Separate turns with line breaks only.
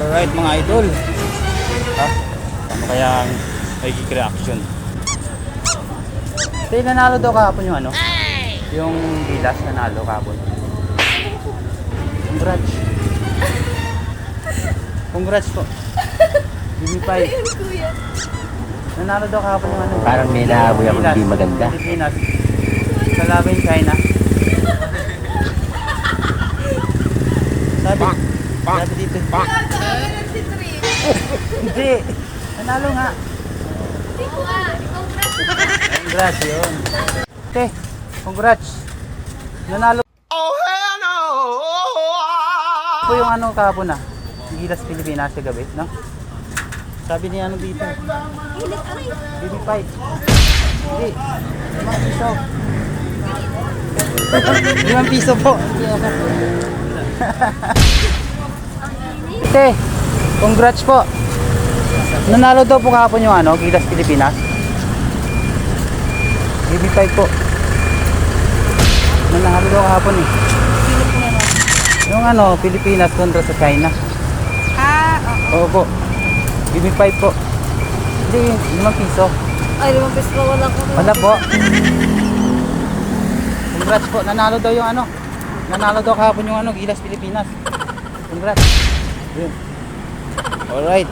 Alright mga idol. Ha? Ano kaya ang magiging reaction? Tay, nanalo daw kahapon yung ano? Yung Gilas nanalo kahapon. Congrats. Congrats po. Bibipay. Nanalo daw kahapon yung ano?
Parang may naamoy ako hindi maganda.
Pilipinas. Sa laban China. Sabi, sabi dito. Hindi. Nanalo nga. Congrats yun. Te, congrats. Nanalo. Oh, hell no! Po yung ano kahapon na. Gilas Pilipinas sa gabi, no? Sabi niya ano dito. Baby fight. Hindi. Limang piso. Limang piso po. Te, congrats po. Nanalo daw po kahapon yung ano, Gilas Pilipinas. BB5 po. Nanalo daw kahapon eh. Yung ano, Pilipinas kontra sa China.
Ah, oo.
Oo po. BB5 po. Hindi, limang piso.
Ay, limang pesos pa wala ko.
Wala po. Congrats po. Nanalo daw yung ano. Nanalo daw kahapon yung ano, Gilas Pilipinas. Congrats. Alright.